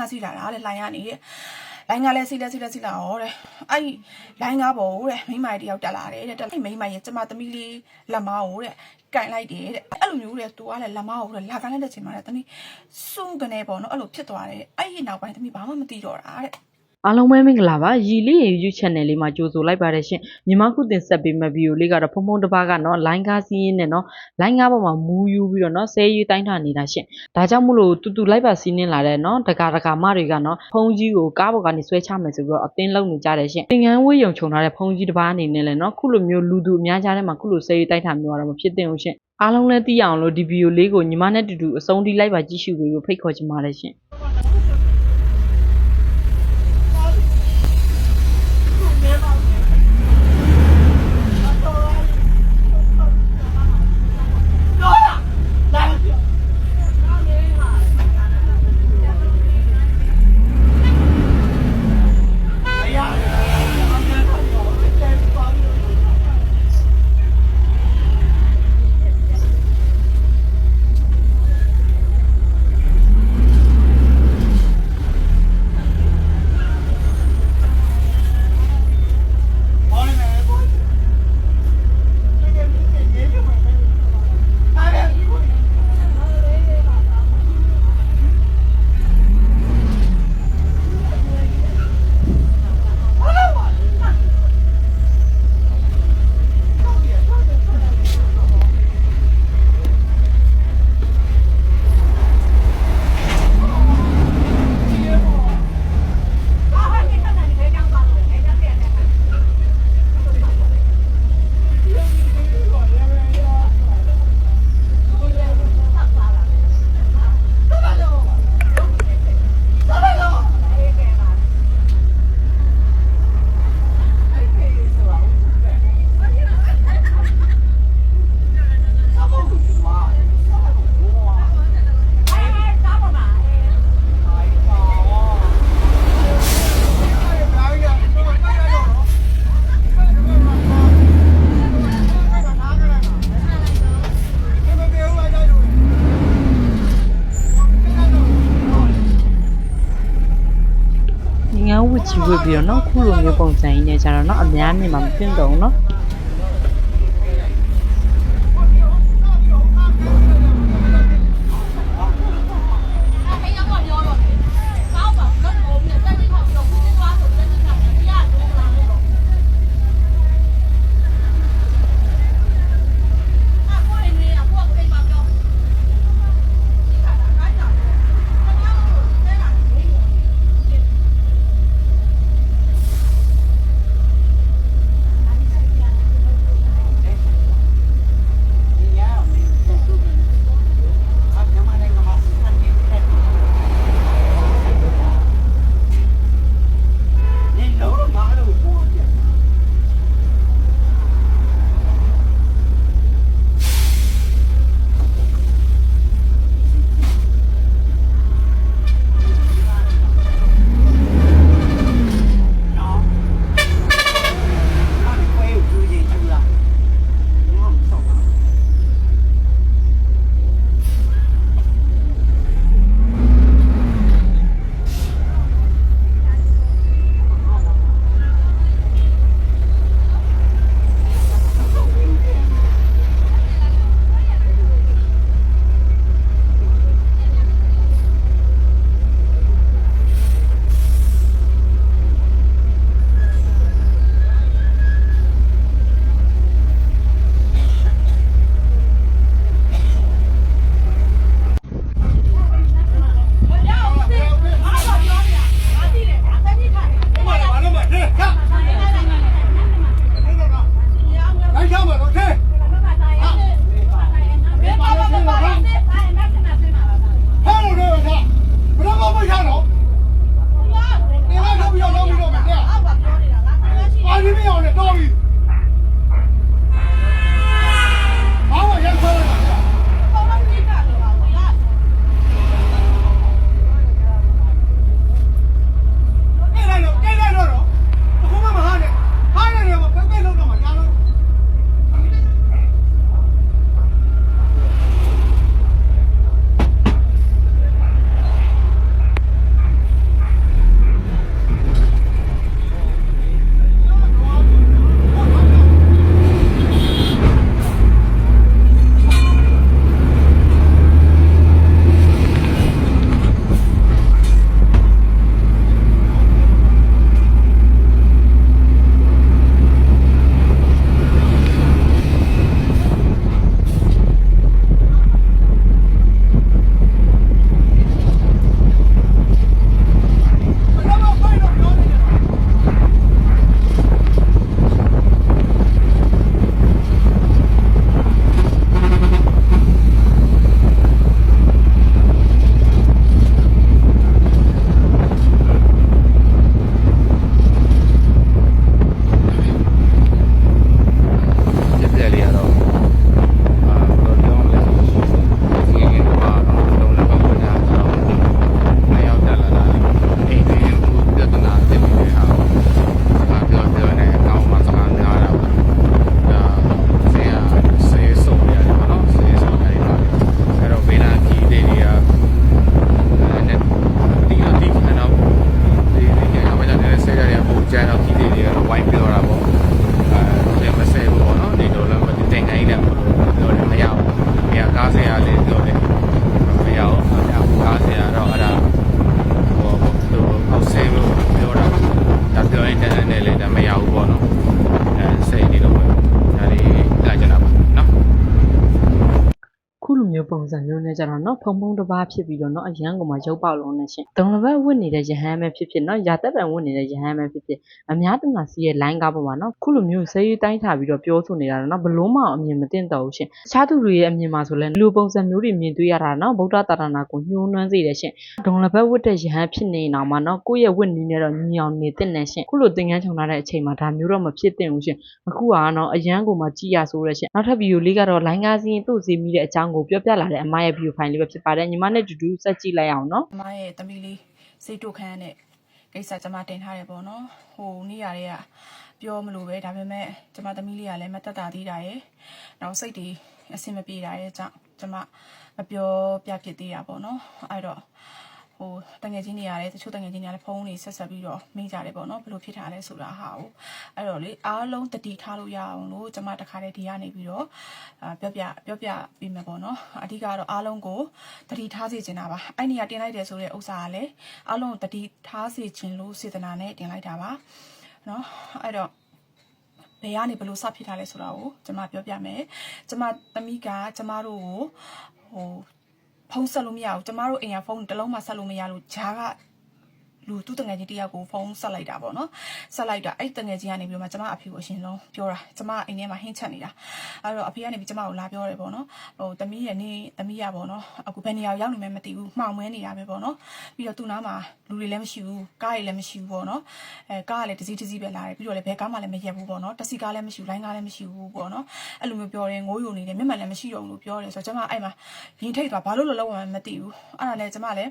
မီးရဲ့လိုင်းကားစီးလာတာတဲ့လိုင်းကနေတဲ့လိုင်းကားလဲစီးလဲစီးလဲစီးလာဟောတဲ့အဲ့ဒီလိုင်းကားပေါ်တဲ့မိန်းမကြီးတယောက်တက်လာတယ်တဲ့တက်မိန်းမရဲ့ကျမသမီးလေးလက်မကိုတဲ့ကင်လိုက်တယ်တဲ့အဲ့လိုမျိုးတဲ့သူကလည်းလက်မကိုတဲ့လာကန်လိုက်တဲ့ချိန်မှာတဲ့သမီးစုံကနေပေါ့နော်အဲ့လိုဖြစ်သွားတယ်အဲ့ဒီနောက်ပိုင်းသမီးဘာမှမသိတော့တာတဲ့ အားလုံးပဲမင်္ဂလာပါရီလေးရေ YouTube channel လေးမှာကြိုဆိုလိုက်ပါတယ်ရှင်မြန်မာခုတင်ဆက်ပေးမယ့်ဗီဒီယိုလေးကတော့ဖုံဖုံတစ်ပါးကနော် line ကားစီးရင်းနဲ့နော် line ကားပေါ်မှာမူးယူပြီးတော့နော်ဆဲယူတိုင်းထားနေတာရှင်ဒါကြောင့်မို့လို့တူတူလိုက်ပါစီးနင်းလာတဲ့နော်တကာတကာမတွေကနော်ဖုံးကြီးကိုကားပေါ်ကနေဆွဲချမယ်ဆိုပြီးတော့အတင်းလုံနေကြတယ်ရှင်သင်္ကန်းဝေးယုံခြုံထားတဲ့ဖုံးကြီးတစ်ပါးအနေနဲ့လည်းနော်ခုလိုမျိုးလူသူအများကြားထဲမှာခုလိုဆဲယူတိုင်းထားမျိုးကတော့မဖြစ်သင့်ဘူးရှင်အားလုံးလည်းသိရအောင်လို့ဒီဗီဒီယိုလေးကိုညီမနဲ့တူတူအဆုံးထိလိုက်ပါကြည့်ရှုပေးဖို့ဖိတ်ခေါ်ချင်ပါတယ်ရှင် ချီဝေပြီးတော့နော်ခုလိုမျိုးပုံစံကြီးနဲ့ကြတော့နော်အများနဲ့မှမပြင့်တော့နော် မရကားဆရာလည်းပြောတယ်မရဘူးမရဘူးကားဆရာတော့အဲ့ဒါဟိုသူအောက်ဆဲလို့ပြောတာဒါပြောရင်တန်းနဲ့လည်းဒါမရဘူးပေါ့နော်အဲစိတ်နေတော့ဒါလေးလာကြတာပါနော် ခုလိုမျိုးပုံ စံမျိုးနဲ့ကျတော့နော်ဖုံဖုံတစ်ပါးဖြစ်ပြီးတော့နော်အရန်ကောင်မှာရုပ်ပေါက်လုံးနဲ့ရှင်ဒုံလဘက်ဝတ်နေတဲ့ရဟန်းပဲဖြစ်ဖြစ်နော်ရာသက်ပံဝတ်နေတဲ့ရဟန်းပဲဖြစ်ဖြစ်အများတမာစီရဲ့ line ကားပေါ်မှာနော်ခုလိုမျိုးဆေးရည်တိုင်းထားပြီးတော့ပြောဆိုနေတာတော့နော်ဘလုံးမအောင်အမြင်မတင်တော့ဘူးရှင်တခြားသူတွေရဲ့အမြင်မှာဆိုလဲလူပုံစံမျိုးတွေမြင်တွေ့ရတာနော်ဗုဒ္ဓသာသနာကိုညှိုးနှွမ်းစေတယ်ရှင်ဒုံလဘက်ဝတ်တဲ့ရဟန်းဖြစ်နေအောင်မှာနော်ကိုယ့်ရဲ့ဝတ်နည်းနဲ့တော့ညီအောင်နေတဲ့နဲ့ရှင်ခုလိုသင်ခန်းချောင်ထားတဲ့အချိန်မှာဒါမျိုးတော့မဖြစ်သင့်ဘူးရှင်အခုကတော့အရန်ကောင်မှာကြည်ရဆိုရရှင်နောက်ထပ်ဗီဒီယိုလေးကတော့ line ကားစီးရင်သူ့စီးမိတဲ့အကြောင်းကိုပြောပြလာတဲ့တဲ့အမရဲ့ video file လေးပဲဖြစ်ပါတယ်ညီမနဲ့တူတူစက်ကြည့်လိုက်အောင်နော်အမရဲ့သမီးလေးစေတုခန်းနဲ့ကိစ္စကျွန်မတင်ထားတယ်ပေါ့နော်ဟိုနေရာတွေကပြောမလို့ပဲဒါပေမဲ့ကျွန်မသမီးလေးကလည်းမတက်တာသေးတာရယ်နောက်စိတ်တွေအဆင်မပြေတာရယ်ကြောင့်ကျွန်မမပြောပြဖြစ်သေးတာပေါ့နော်အဲ့တော့ ဟိုတငယ်ချင်းတွေရတယ်တချို့တငယ်ချင်းတွေကလည်းဖုန်းတွေဆက်ဆက်ပြီးတော့မိကြတယ်ပေါ့နော်ဘယ်လိုဖြစ်တာလဲဆိုတာဟာကိုအဲ့တော့လေအားလုံးတတိထားလို့ရအောင်လို့ကျွန်မတခါတည်းဒီကနေပြီးတော့အာပြောပြပြောပြပြီးမယ်ပေါ့နော်အဓိကတော့အားလုံးကိုတတိထားစေချင်တာပါအဲ့နေရာတင်လိုက်တယ်ဆိုတဲ့ဥစ္စာကလည်းအားလုံးကိုတတိထားစေချင်လို့စေတနာနဲ့တင်လိုက်တာပါနော်အဲ့တော့ဘယ်ကနေဘလို့စဖြစ်ထားလဲဆိုတာကိုကျွန်မပြောပြမယ်။ကျွန်မသမီးကကျွန်မတို့ကိုဟို ဖုန်းဆက်လို့မရဘူး။ကျွန်မတို့အိမ်ကဖုန်းတစ်လုံးမှဆက်လို့မရလို့ဂျားက လူသူတငယ်ချင်းတယောက်ကိုဖုန်းဆက်လိုက်တာပေါ့နော်။ဆက်လိုက်တာအဲ့တငယ်ချင်းကနေပြီးတော့မှကျွန်မအဖေကိုအရှင်လုံးပြောတာကျွန်မအိမ်ထဲမှာဟင်းချက်နေတာ။အဲ့တော့အဖေကနေပြီးကျွန်မကိုလာပြောတယ်ပေါ့နော်။ဟိုသမီးရဲ့နေသမီးရပေါ့နော်။အခုဘယ်နေရာရောက်နေမှမသိဘူး။မှောင်မွဲနေတာပဲပေါ့နော်။ပြီးတော့သူ့နားမှာလူတွေလည်းမရှိဘူး။ကားတွေလည်းမရှိဘူးပေါ့နော်။အဲကားကလည်းတစ်စီးတစ်စီးပဲလာတယ်ပြီးတော့လည်းဘယ်ကားမှလည်းမရက်ဘူးပေါ့နော်။တက်စီကားလည်းမရှိဘူး။လိုင်းကားလည်းမရှိဘူးပေါ့နော်။အဲ့လိုမျိုးပြောတယ်ငိုးယိုနေတယ်မျက်မှန်လည်းမရှိတော့ဘူးလို့ပြောတယ်ဆိုတော့ကျွန်မအဲ့မှာရင်ထိတ်သွားဘာလို့လဲလောက်မှမသိဘူး။အဲ့ဒါနဲ့ကျွန်မလည်း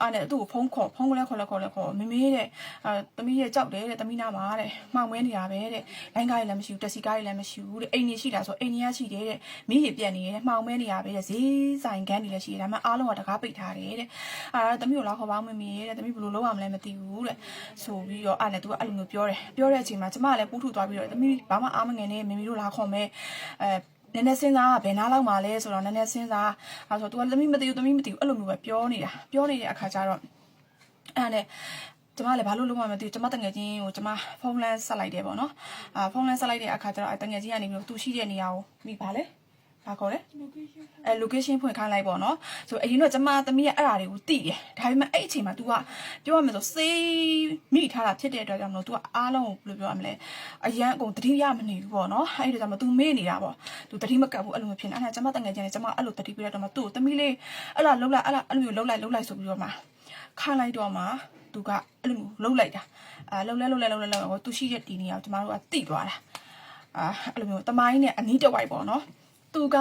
အဲ့နဲ့သူ့ကိုဖုန်းခေါ်ဖုန်းကလည်းခေါ်လည်းခေါ်လည်းခေါ်မမေးတဲ့အဲသမီးရဲ့ကြောက်တယ်တဲ့သမီးနာမှာတဲ့မှောင်မဲနေတာပဲတဲ့လိုင်းကားလည်းမရှိဘူးတက်စီကားလည်းမရှိဘူးတဲ့အိမ်ကြီးရှိတာဆိုအိမ်ကြီးရှိတယ်တဲ့မိကြီးပြက်နေတယ်မှောင်မဲနေတာပဲတဲ့ဈေးဆိုင်ကန်းတွေလည်းရှိတယ်ဒါမှအားလုံးကတကားပိတ်ထားတယ်တဲ့အဲ့ဒါသမီးကိုလာခေါ်ပါမမေတဲ့သမီးဘယ်လိုလုပ်ရမလဲမသိဘူးတဲ့ဆိုပြီးတော့အဲ့နဲ့သူကအဲ့လိုမျိုးပြောတယ်ပြောတဲ့အချိန်မှာကျမကလည်းပူးထူသွားပြီးတော့သမီးဘာမှအားမငယ်နဲ့မမေတို့လာခေါ်မဲအဲ နည်းနည်းစဉ်းစားဘယ်နားလောက်မှလဲဆိုတော့နည်းနည်းစဉ်းစားအဲဆိုတော့ तू ကသမီးမသိဘူးသမီးမသိဘူးအဲ့လိုမျိုးပဲပြောနေတာပြောနေတဲ့အခါကျတော့အဲ့ဒါနဲ့ကျမလည်းဘာလို့လုံးဝမသိဘူးကျမတငယ်ချင်းကိုကျမဖုန်းလန်းဆက်လိုက်တယ်ပေါ့နော်အာဖုန်းလန်းဆက်လိုက်တဲ့အခါကျတော့အဲတငယ်ချင်းကနေပြီးတော့သူရှိတဲ့နေရာကိုမိပါလေ ဘာခေါ်လဲအဲ location ဖွင့်ခိုင်းလိုက်ပေါ့နော်ဆိုအရင်တော့ကျမသမီးရဲ့အဲ့ဓာတွေကိုသိတယ်ဒါပေမဲ့အဲ့အချိန်မှာ तू ကပြောရမယ်ဆိုစေးမိထားတာဖြစ်တဲ့အတွက်ကြောင့်မလို့ तू ကအားလုံးကိုဘယ်လိုပြောရမလဲအရန်အကုန်တတိရမနေဘူးပေါ့နော်အဲ့ဒီတော့ကြောင့်မ तू မေ့နေတာပေါ့ तू တတိမကပ်ဘူးအဲ့လိုမျိုးဖြစ်နေအဲ့ဒါကျမတငယ်ချင်းနဲ့ကျမအဲ့လိုတတိပြရတော့မှသူ့ကိုသမီးလေးအဲ့လားလှုပ်လိုက်အဲ့လားအဲ့လိုမျိုးလှုပ်လိုက်လှုပ်လိုက်ဆိုပြီးတော့မှခိုင်းလိုက်တော့မှသူကအဲ့လိုမျိုးလှုပ်လိုက်တာအာလှုပ်လဲလှုပ်လဲလှုပ်လဲလှုပ်လဲသူရှိတဲ့ဒီနေရာကိုကျမတို့ကတိသွားတာအာအဲ့လိုမျိုးတမိုင်းနဲ့အနီးတစ်ဝိုက်ပေါ့နော် သူက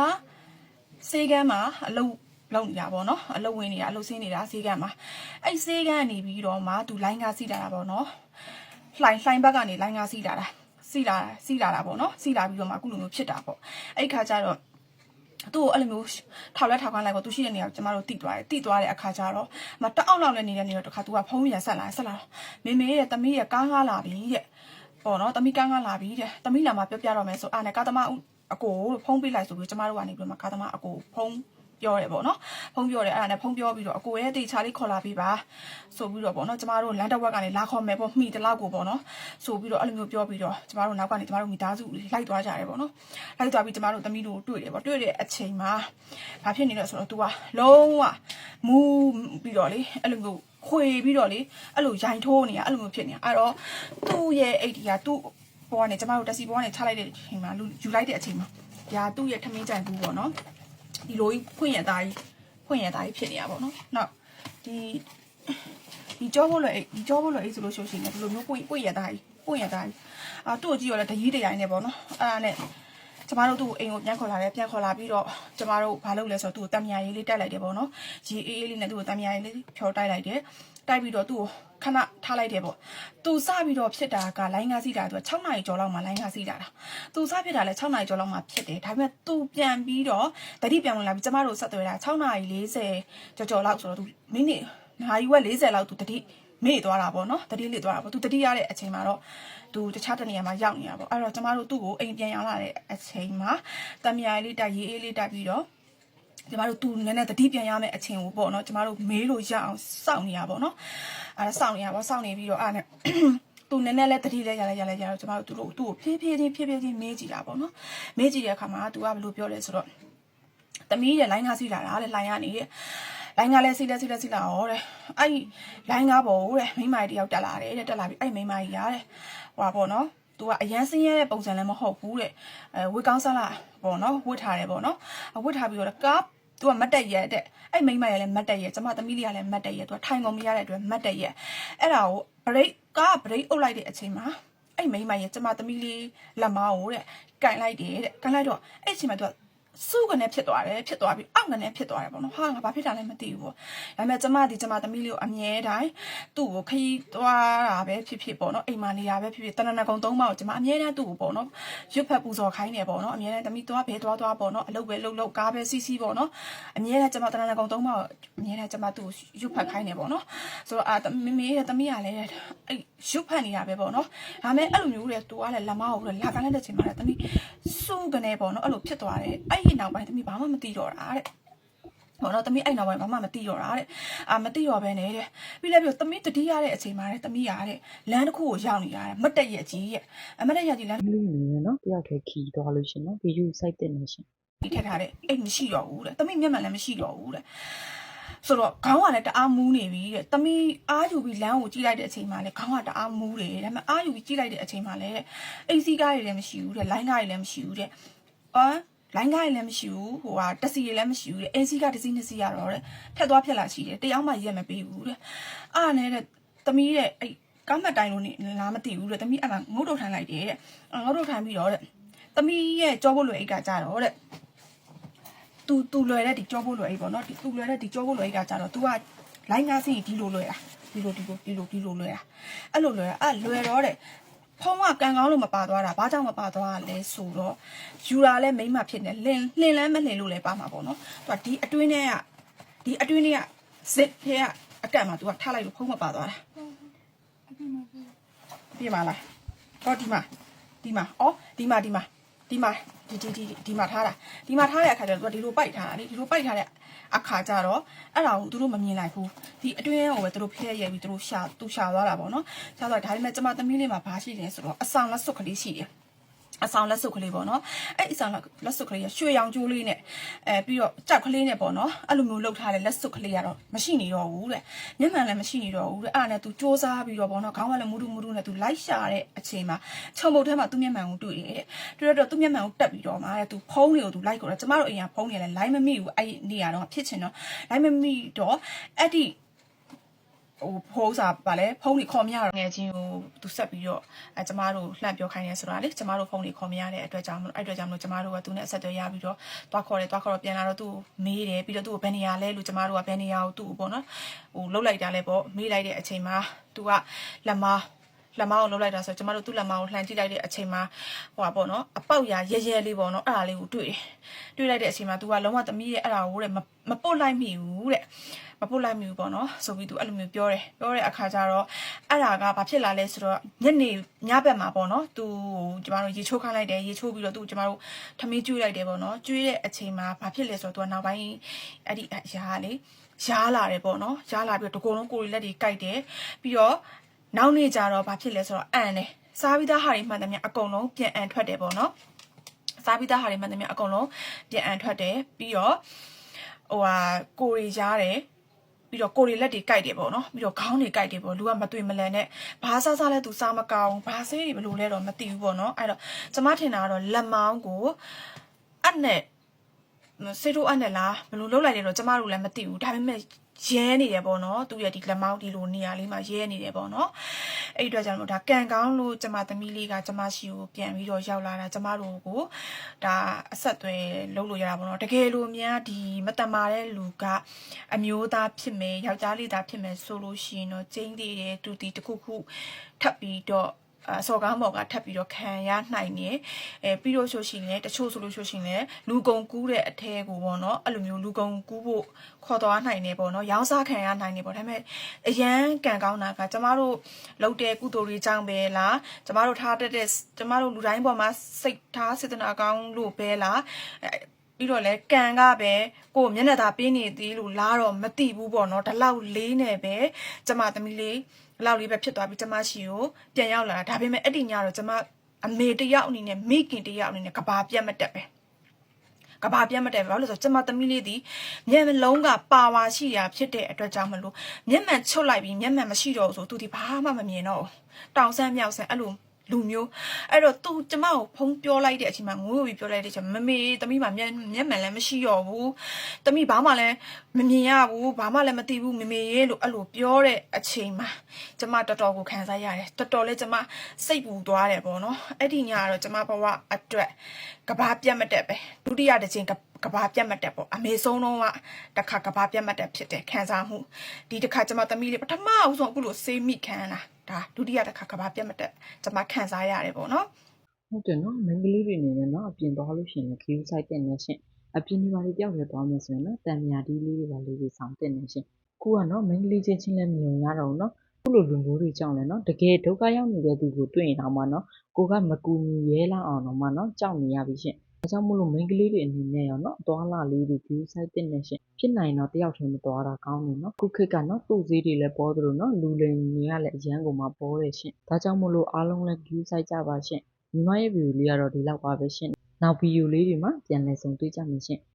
စေးကမ်းမှာအလုပ်လုပ်နေတာပေါ့နော်အလုပ်ဝင်နေတာအလုပ်ဆင်းနေတာစေးကမ်းမှာအဲ့စေးကမ်းကနေပြီးတော့မှသူလိုင်းကားစီးလာတာပေါ့နော်လှိုင်လှိုင်ဘက်ကနေလိုင်းကားစီးလာတာစီးလာစီးလာတာပေါ့နော်စီးလာပြီးတော့မှအခုလိုမျိုးဖြစ်တာပေါ့အဲ့ခါကျတော့သူ့ကိုအဲ့လိုမျိုးထောက်လက်ထောက်ခိုင်းလိုက်ပေါ့သူရှိတဲ့နေရာကိုကျမတို့တိသွားတယ်တိသွားတဲ့အခါကျတော့မတအောက်လောက်လည်းနေတဲ့နေတော့တခါသူကဖုံးရဆက်လာဆက်လာမေမေရဲ့တမီးရဲ့ကားကားလာပြီတဲ့ပေါ့နော်တမီးကားကားလာပြီတဲ့တမီးလာမှပြောပြတော့မယ်ဆိုအာနဲ့ကားသမား အကိုဖုံးပေးလိုက်ဆိုပြီးကျမတို့ကနေပြီးတော့မှကားသမားအကိုဖုံးပြောတယ်ပေါ့နော်ဖုံးပြောတယ်အဲ့ဒါနဲ့ဖုံးပြောပြီးတော့အကိုရဲ့တေချာလေးခေါ်လာပြီးပါဆိုပြီးတော့ပေါ့နော်ကျမတို့လန်တက်ဝက်ကနေလာခေါ်မယ်ပေါ့မှီတလောက်ကိုပေါ့နော်ဆိုပြီးတော့အဲ့လိုမျိုးပြောပြီးတော့ကျမတို့နောက်ကနေကျမတို့မိသားစုလိုက်သွားကြတယ်ပေါ့နော်လိုက်သွားပြီးကျမတို့သမီးတို့တွေ့တယ်ပေါ့တွေ့တဲ့အချိန်မှာဘာဖြစ်နေလဲဆိုတော့ तू ကလုံးဝမူးပြီးတော့လေအဲ့လိုမျိုးခွေပြီးတော့လေအဲ့လိုရိုင်ထိုးနေတာအဲ့လိုမျိုးဖြစ်နေတာအဲ့တော့သူ့ရဲ့အိတ်ဒီကသူ့ ဘောကနေကျမတို့တက်စီဘောကနေချလိုက်တဲ့အချိန်မှာလူယူလိုက်တဲ့အချိန်မှာဒါသူ့ရဲ့ထမင်းကြိုင်ဘူးပေါ့နော်ဒီလိုကြီးဖွင့်ရသားကြီးဖွင့်ရသားကြီးဖြစ်နေတာပေါ့နော်နောက်ဒီဒီကြောဘလို့အိတ်ဒီကြောဘလို့အိတ်ဆိုလို့ရှိရင်လည်းဒီလိုမျိုးပွင့်ပွင့်ရသားကြီးပွင့်ရသားကြီးအာသူ့ကိုကြည့်ရလဲတကြီးတရိုင်းနဲ့ပေါ့နော်အဲ့ဒါနဲ့ကျမတို့သူ့ကိုအိမ်ကိုပြန်ခေါ်လာတယ်ပြန်ခေါ်လာပြီးတော့ကျမတို့ဘာလုပ်လဲဆိုတော့သူ့ကိုတံမြာရေးလေးတိုက်လိုက်တယ်ပေါ့နော်ရေအေးအေးလေးနဲ့သူ့ကိုတံမြာရေးလေးဖြောတိုက်လိုက်တယ်တိုက်ပြီးတော့သူ့ကို ခဏထားလိုက်တယ်ပေါ့သူစပြီးတော့ဖြစ်တာကလိုင်းကားစီးတာသူက6နာရီကျော်လောက်မှလိုင်းကားစီးတာတာသူစဖြစ်တာလဲ6နာရီကျော်လောက်မှဖြစ်တယ်ဒါပေမဲ့သူပြန်ပြီးတော့တတိပြန်ဝင်လာပြီးကျမတို့ဆက်သွဲတာ6နာရီ40ကျော်ကျော်လောက်ဆိုတော့သူမိနစ်နာရီဝက်40လောက်သူတတိမေ့သွားတာပေါ့နော်တတိလစ်သွားတာပေါ့သူတတိရတဲ့အချိန်မှာတော့သူတခြားတနေရာမှာရောက်နေတာပေါ့အဲ့တော့ကျမတို့သူ့ကိုအိမ်ပြန်ရောက်လာတဲ့အချိန်မှာတမယာလေးတိုက်ရေးအေးလေးတိုက်ပြီးတော့ ကျမတို့သူနည်းနည်းတတိပြန်ရမယ့်အချိန်ကိုပေါ့နော်ကျမတို့မေးလို့ရအောင်စောင့်နေရပါပေါ့နော်အဲ့ဒါစောင့်နေရပါစောင့်နေပြီးတော့အဲ့နဲ့သူနည်းနည်းလေးတတိလေးရလဲရလဲရတော့ကျမတို့သူတို့သူ့ကိုဖြည်းဖြည်းချင်းဖြည်းဖြည်းချင်းမေးကြည့်တာပေါ့နော်မေးကြည့်တဲ့အခါမှာသူကဘယ်လိုပြောလဲဆိုတော့သမီးရဲ့လိုင်းကားစီးလာတာတဲ့လိုင်းကနေတဲ့လိုင်းကားလဲစီးလဲစီးလဲစီးလာဩတဲ့အဲ့ဒီလိုင်းကားပေါ်တဲ့မိန်းမကြီးတယောက်တက်လာတယ်တဲ့တက်လာပြီးအဲ့မိန်းမကြီးရတဲ့ဟွာပေါ့နော်သူကအရန်စင်းရဲတဲ့ပုံစံလည်းမဟုတ်ဘူးတဲ့အဲဝစ်ကောင်းဆက်လာပေါ့နော်ဝစ်ထားတယ်ပေါ့နော်ဝစ်ထားပြီးတော့ကား သူကမတ်တက်ရက်တဲ့အဲ့မိန်းမရလည်းမတ်တက်ရက်ကျမသမီးလေးကလည်းမတ်တက်ရက်သူကထိုင်ကုန်မရတဲ့အတွက်မတ်တက်ရက်အဲ့ဒါကိုဘရိတ်ကားဘရိတ်အုပ်လိုက်တဲ့အချိန်မှာအဲ့မိန်းမရဲ့ကျမသမီးလေးလက်မကိုတဲ့ကင်လိုက်တယ်တဲ့ကင်လိုက်တော့အဲ့အချိန်မှာသူက စုကနေဖြစ်သွားတယ်ဖြစ်သွားပြီးအောက်ကနေဖြစ်သွားတယ်ပေါ့နော်ဟာငါဘာဖြစ်တာလဲမသိဘူးပေါ့ဒါပေမဲ့ကျမဒီကျမသမီးလေးကိုအမြဲတမ်းသူ့ကိုခရီးသွားတာပဲဖြစ်ဖြစ်ပေါ့နော်အိမ်မှာနေတာပဲဖြစ်ဖြစ်တနနကုံသုံးပါကိုကျမအမြဲတမ်းသူ့ကိုပေါ့နော်ရွတ်ဖက်ပူဇော်ခိုင်းနေပေါ့နော်အမြဲတမ်းသမီးသွားဘဲသွားသွားပေါ့နော်အလုပ်ပဲလုပ်လုပ်ကားပဲစီးစီးပေါ့နော်အမြဲတမ်းကျမတနနကုံသုံးပါကိုအမြဲတမ်းကျမသူ့ကိုရွတ်ဖက်ခိုင်းနေပေါ့နော်ဆိုတော့အာမမေရဲ့သမီးကလည်းအဲ့ရွတ်ဖက်နေတာပဲပေါ့နော်ဒါပေမဲ့အဲ့လိုမျိုးလေသူကလည်းလက်မကိုလည်းလာကန်တဲ့ချိန်မှာလည်းသမီးစုကနေပေါ့နော်အဲ့လိုဖြစ်သွားတယ်အဲ့ဒီနောက်ပိုင်းသမီးဘာမှမသိတော့တာတဲ့ဘောတော့တမီးအဲ့နောက်ပိုင်းဘာမှမသိတော့တာတဲ့အာမသိတော့ပဲနဲ့တဲ့ပြီးလည်းပြီးတော့တမီးတတိရတဲ့အချိန်မှာတဲ့တမီးရတဲ့လမ်းတစ်ခုကိုရောက်နေရတယ်မတ်တက်ရက်ကြီးရဲ့အမတ်တက်ရက်ကြီးလမ်းလူနေရနော်တယောက်တည်းခီးသွားလို့ရှင်နော်ဗီဒီယိုစိုက်တဲ့နေရှင်ပြီးထက်ထားတဲ့အိတ်မရှိတော့ဘူးတဲ့တမီးမျက်မှန်လည်းမရှိတော့ဘူးတဲ့ဆိုတော့ခေါင်းကလည်းတအားမူးနေပြီတဲ့တမီးအားယူပြီးလမ်းကိုကြည့်လိုက်တဲ့အချိန်မှာလည်းခေါင်းကတအားမူးတယ်ဒါပေမဲ့အားယူပြီးကြည့်လိုက်တဲ့အချိန်မှာလည်းအိတ်စီးကားတွေလည်းမရှိဘူးတဲ့လိုင်းကားတွေလည်းမရှိဘူးတဲ့အော် လိုင်းကားတွေလည်းမရှိဘူးဟိုဟာတက်စီတွေလည်းမရှိဘူးတဲ့အဲစီးကတစ်စီးနှစ်စီးရတော့တဲ့ဖြတ်သွားဖြတ်လာရှိတယ်တယောက်မှရက်မပေးဘူးတဲ့အားနဲ့တဲ့သမီးရဲ့အဲ့ကောင်းမတိုင်လို့နေလားမသိဘူးတဲ့သမီးအဲ့ဒါငုတ်တော့ထိုင်လိုက်တယ်တဲ့ငုတ်တော့ထိုင်ပြီးတော့တဲ့သမီးရဲ့ကြောဖို့လွယ်အိတ်ကကြတော့တဲ့သူသူလွယ်တဲ့ဒီကြောဖို့လွယ်အိတ်ပေါ့နော်ဒီသူလွယ်တဲ့ဒီကြောဖို့လွယ်အိတ်ကကြတော့ तू ကလိုင်းကားစီးဒီလိုလွယ်တာဒီလိုဒီလိုဒီလိုဒီလိုလွယ်တာအဲ့လိုလွယ်တာအဲ့လွယ်တော့တဲ့ ဖုံးကကန်ကောင်းလို့မပါသွားတာဘာကြောင့်မပါသွားတာလဲဆိုတော့ယူတာလဲမိမ့်မဖြစ်နေလင်လင်လန်းမလင်လို့လဲပါမှာပေါ့နော်သူကဒီအတွင်းထဲကဒီအတွင်းထဲကဇစ်ထဲကအကန့်မှာ तू ကထားလိုက်လို့ဖုံးမပါသွားတာပြပါလားဟောဒီမှာဒီမှာဩဒီမှာဒီမှာ ဒီမှာဒီဒီဒီဒီမှာထားတာဒီမှာထားတဲ့အခါကျတော့ तू ကဒီလိုပိုက်ထားတာလေဒီလိုပိုက်ထားတဲ့အခါကျတော့အဲ့ဒါကိုသူတို့မမြင်လိုက်ဘူးဒီအတွင်းကိုပဲသူတို့ဖျက်ရဲပြီးသူတို့ရှာသူရှာသွားတာပေါ့နော်ရှာသွားဒါပေမဲ့ကျမသမီးလေးမှာဘာရှိလဲဆိုတော့အဆောင်လက်စွပ်ကလေးရှိတယ် အဆောင်လက်စုပ်ကလေးပေါ့နော်အဲ့အဆောင်လက်စုပ်ကလေးကရွှေရောင်ကျိုးလေးနဲ့အဲပြီးတော့ကြောက်ကလေးနဲ့ပေါ့နော်အဲ့လိုမျိုးလှုပ်ထားတဲ့လက်စုပ်ကလေးကတော့မရှိနေတော့ဘူးတဲ့မျက်မှန်လည်းမရှိနေတော့ဘူးတဲ့အဲ့ဒါနဲ့ तू စူးစမ်းပြီးတော့ပေါ့နော်ခေါင်းကလည်းမူတူမူတူနဲ့ तू လိုက်ရှာတဲ့အချိန်မှာခြုံပုတ်ထဲမှာသူ့မျက်မှန်ကိုတွေ့တယ်တဲ့တွေ့တော့သူ့မျက်မှန်ကိုတက်ပြီးတော့မှတဲ့ तू ဖုံးတွေကို तू လိုက်ကိုတော့ကျမတို့အိမ်ကဖုံးနေတယ်လိုက်မမိဘူးအဲ့ဒီနေရာတော့ဖြစ်ချင်တော့လိုက်မမိတော့အဲ့ဒီ ဟိုဖိုးစာပါလဲဖုန်းတွေခေါ်မရတော့ငယ်ချင်းကိုသူဆက်ပြီးတော့အဲကျမတို့လှန့်ပြောခိုင်းနေဆိုတာလေကျမတို့ဖုန်းတွေခေါ်မရတဲ့အတွက်ကြောင့်မလို့အဲ့အတွက်ကြောင့်မလို့ကျမတို့ကသူနဲ့အဆက်အသွယ်ရပြီးတော့တွားခေါ်တယ်တွားခေါ်တော့ပြန်လာတော့သူ့ကိုမေးတယ်ပြီးတော့သူ့ကိုဘယ်နေရာလဲလို့ကျမတို့ကဘယ်နေရာကိုသူ့ကိုပေါ့နော်ဟိုလှုပ်လိုက်တာလဲပေါ့မေးလိုက်တဲ့အချိန်မှာသူကလက်မ လက်မကိုလှုပ်လိုက်တာဆိုကျမတို့သူ့လက်မကိုလှမ်းကြည့်လိုက်တဲ့အချိန်မှာဟိုပါပေါ့နော်အပေါက်ရရဲရဲလေးပေါ့နော်အဲ့ဒါလေးကိုတွေ့တယ်တွေ့လိုက်တဲ့အချိန်မှာ तू ကလုံးဝသမီးရဲ့အဲ့ဒါကိုတဲ့မမပုတ်လိုက်မိဘူးတဲ့မပုတ်လိုက်မိဘူးပေါ့နော်ဆိုပြီးသူအဲ့လိုမျိုးပြောတယ်ပြောတဲ့အခါကျတော့အဲ့ဒါကဘာဖြစ်လာလဲဆိုတော့ညနေညဘက်မှာပေါ့နော်သူကျမတို့ရေချိုးခိုင်းလိုက်တယ်ရေချိုးပြီးတော့သူကျမတို့ထမင်းကျွေးလိုက်တယ်ပေါ့နော်ကျွေးတဲ့အချိန်မှာဘာဖြစ်လဲဆိုတော့သူကနောက်ပိုင်းအဲ့ဒီအရာကလေရားလာတယ်ပေါ့နော်ရားလာပြီးတော့တကူလုံးကိုရီလက်တွေကြိုက်တယ်ပြီးတော့ နောက်နေ့ကျတော့ဘာဖြစ်လဲဆိုတော့အန်တယ်စားပြီးသားဟာတွေမှန်တယ်များအကုန်လုံးပြန်အန်ထွက်တယ်ပေါ့နော်စားပြီးသားဟာတွေမှန်တယ်များအကုန်လုံးပြန်အန်ထွက်တယ်ပြီးတော့ဟိုဟာကိုရီရားတယ်ပြီးတော့ကိုရီလက်တွေကြိုက်တယ်ပေါ့နော်ပြီးတော့ခေါင်းတွေကြိုက်တယ်ပေါ့လူကမတွေ့မလန်နဲ့ဘာစားစားလဲသူစားမကောင်းဘာဆေးတွေဘယ်လိုလဲတော့မသိဘူးပေါ့နော်အဲ့တော့ကျမထင်တာကတော့လက်မောင်းကိုအနဲ့စေတို့အနဲ့လားဘယ်လိုလုပ်လိုက်လဲတော့ကျမတို့လည်းမသိဘူးဒါပေမဲ့ ရဲနေတယ်ပေါ့နော်သူရဲ့ဒီလက်မောင်းဒီလိုနေရာလေးမှာရဲနေတယ်ပေါ့နော်အဲ့ဒီအတွက်ကြောင့်လို့ဒါကန်ကောင်းလို့ကျမသမီးလေးကကျမရှိကိုပြန်ပြီးတော့ရောက်လာတာကျမတို့ကိုဒါအဆက်အသွယ်လုပ်လို့ရတာပေါ့နော်တကယ်လို့များဒီမတမာတဲ့လူကအမျိုးသားဖြစ်မယ်ယောက်ျားလေးသားဖြစ်မယ်ဆိုလို့ရှိရင်တော့ကျင်းသေးတယ်သူတီတစ်ခုခုထပ်ပြီးတော့ အစော်ကားမော်ကထပ်ပြီးတော့ခံရနိုင်နေအဲပြီးတော့ဆိုရှင်လည်းတချို့ဆိုလို့ဆိုရှင်လည်းလူကုန်ကူးတဲ့အထဲကိုပေါ့နော်အဲ့လိုမျိုးလူကုန်ကူးဖို့ခေါ်သွားနိုင်နေပေါ့နော်ရောင်းစားခံရနိုင်နေပေါ့ဒါပေမဲ့အရန်ကံကောင်းတာကကျမတို့လုပ်တဲ့ကုသိုလ်တွေကြောင့်ပဲလားကျမတို့ထားတတ်တဲ့ကျမတို့လူတိုင်းပေါ်မှာစိတ်ထားစေတနာကောင်းလို့ပဲလားအဲပြီးတော့လဲကံကပဲကိုယ်မျက်နှာသာပေးနေသေးလို့လားတော့မသိဘူးပေါ့နော်ဒီလောက်လေးနဲ့ပဲကျမသမီးလေး ဒီလောက်လေးပဲဖြစ်သွားပြီးကျမရှိကိုပြန်ရောက်လာတာဒါပေမဲ့အဲ့ဒီညတော့ကျမအမေတယောက်အနေနဲ့မိခင်တယောက်အနေနဲ့ကဘာပြတ်မတက်ပဲကဘာပြတ်မတက်ပဲဘာလို့လဲဆိုတော့ကျမသမီးလေးဒီမျက်လုံးကပါဝါရှိရာဖြစ်တဲ့အတွက်ကြောင့်မလို့မျက်မှန်ချုပ်လိုက်ပြီးမျက်မှန်မရှိတော့ဘူးဆိုသူဒီဘာမှမမြင်တော့ဘူးတောင်ဆန်းမြောက်ဆန်းအဲ့လို လူမျိုးအဲ့တော့သူကျမကိုဖုံးပြောလိုက်တဲ့အချိန်မှာငိုးပြီးပြောလိုက်တဲ့အချိန်မှာမမေသမီးမမျက်မျက်မှန်လည်းမရှိတော့ဘူးသမီးဘာမှလည်းမမြင်ရဘူးဘာမှလည်းမသိဘူးမမေရေလို့အဲ့လိုပြောတဲ့အချိန်မှာကျမတော်တော်ကိုခံစားရတယ်တော်တော်လေးကျမစိတ်ပူသွားတယ်ပေါ့နော်အဲ့ဒီညကတော့ကျမဘဝအတွက်ကဘာပြတ်မတက်ပဲဒုတိယတစ်ချိန်ကကဘာပြတ်မတက်ပေါ့အမေဆုံးတော့ကတစ်ခါကဘာပြတ်မတက်ဖြစ်တယ်ခံစားမှုဒီတစ်ခါကျမသမီးလေးပထမအဆုံးအခုလိုစေးမိခံလာ ဒါဒုတိယတစ်ခါကဘာပြတ်မတက်ကျမခံစားရတယ်ပေါ့နော်ဟုတ်တယ်နော်မိန်းကလေးတွေအနေနဲ့နော်အပြင်သွားလို့ရှိရင်လည်း queue site တက်နေရှင်အပြင်ဒီပါလေးတယောက်တည်းသွားမယ်ဆိုရင်နော်တန်မြာတီးလေးတွေပါလေးတွေဆောင်တက်နေရှင်ခုကနော်မိန်းကလေးချင်းချင်းလည်းမြုံရတော့ဘူးနော်ခုလိုလူမျိုးတွေကြောင့်လည်းနော်တကယ်ဒုက္ခရောက်နေတဲ့သူကိုတွေ့ရင်တော့မှနော်ကိုကမကူညီရဲလောက်အောင်တော့မှနော်ကြောက်နေရပြီရှင် ဒါကြောင့်မို့လို့ မိန်းကလေးတွေအနေနဲ့ရောနော် အသွားလာလေးတွေ queue site တက်နေရှင်ဖြစ်နိုင်တော့ တယောက်တည်း မသွားတာကောင်းတယ်နော်ခုခေတ်ကနော်သူ့စည်းတွေလည်းပေါ်သလိုနော်လူလိမ်တွေကလည်း အရန်ကုန်မှာပေါ်တယ်ရှင်ဒါကြောင့်မို့လို့ အားလုံးလည်း queue site ကြပါရှင်ညီမရဲ့ဗီဒီယိုလေးကတော့ ဒီလောက်ပါပဲရှင်။နောက်ဗီဒီယိုလေးတွေမှာ ပြန်လည်ဆုံတွေ့ကြမယ်ရှင်။